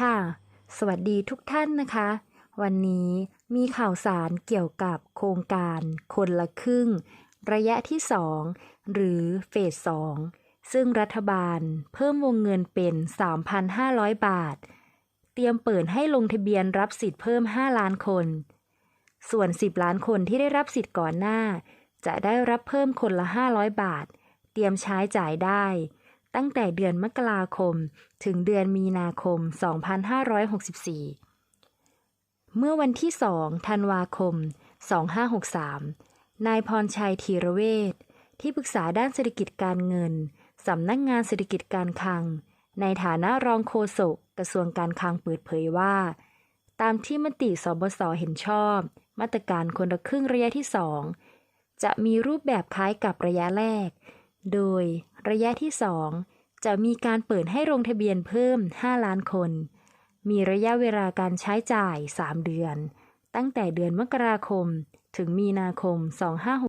ค่ะ สวัสดีทุกท่านนะคะ วันนี้มีข่าวสารเกี่ยวกับโครงการคนละครึ่ง ระยะที่ 2 หรือเฟส 2 ซึ่งรัฐบาลเพิ่มวงเงินเป็น 3,500 บาท เตรียมเปิดให้ลงทะเบียนรับสิทธิ์เพิ่ม 5 ล้านคน ส่วน 10 ล้านคนที่ได้รับสิทธิ์ก่อนหน้า จะได้รับเพิ่มคนละ 500 บาท เตรียมใช้จ่ายได้ ตั้งแต่เดือนมกราคม ถึงเดือนมีนาคม 2564 เมื่อวันที่ 2 ธันวาคม 2563 นายพรชัยธีระเวชที่ปรึกษาด้านเศรษฐกิจการเงิน สำนักงานเศรษฐกิจการคลัง ในฐานะรองโฆษกกระทรวงการคลังเปิดเผยว่า ตามที่มติสบสเห็นชอบ มาตรการคนละครึ่งระยะที่ 2 จะมีรูปแบบคล้ายกับระยะแรก โดยระยะที่ 2 จะมีการเปิดให้ลงทะเบียนเพิ่ม 5 ล้านคน มีระยะเวลาการใช้จ่าย 3 เดือน ตั้งแต่เดือนมกราคม ถึงมีนาคม 256